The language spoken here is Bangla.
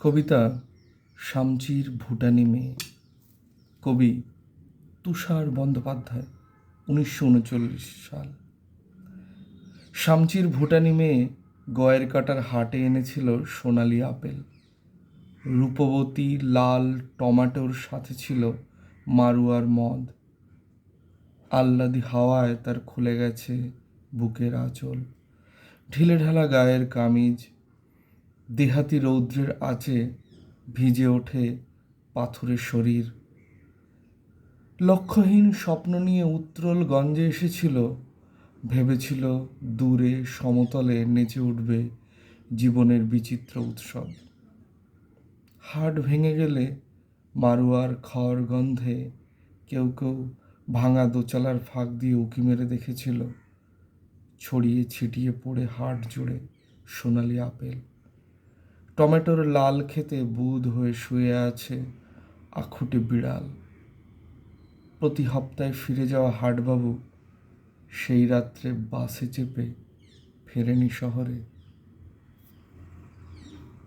কবিতা শামচির ভুটানি মেয়ে। কবি তুষার বন্দ্যোপাধ্যায়, উনিশশো উনচল্লিশ সাল। শামচির ভুটানি মেয়ে গয়ের কাটার হাটে এনেছিল সোনালি আপেল। রূপবতী লাল টমাটোর সাথে ছিল মারুয়ার মদ। আহ্লাদি হাওয়ায় তার খুলে গেছে বুকের আঁচল। ঢিলে ঢালা গায়ের কামিজ দেহাতি রৌদ্রের আঁচে ভিজে ওঠে পাথুরে শরীর। লক্ষ্যহীন স্বপ্ন নিয়ে উত্তরল গঞ্জে এসেছিল। ভেবেছিল দূরে, সমতলে নেচে উঠবে জীবনের বিচিত্র উৎসব। হাট ভেঙে গেলে মারুয়ার খড় গন্ধে কেউ কেউ ভাঙা দোচালার ফাঁক দিয়ে উঁকি মেরে দেখেছিল। ছড়িয়ে ছিটিয়ে পড়ে হাট জুড়ে সোনালি আপেল। টমেটোর লাল খেতে বুধ হয়ে শুয়ে আছে আখুটে বিড়াল। প্রতি হপ্তায় ফিরে যাওয়া হাটবাবু সেই রাত্রে বাসে চেপে ফেরেনি শহরে।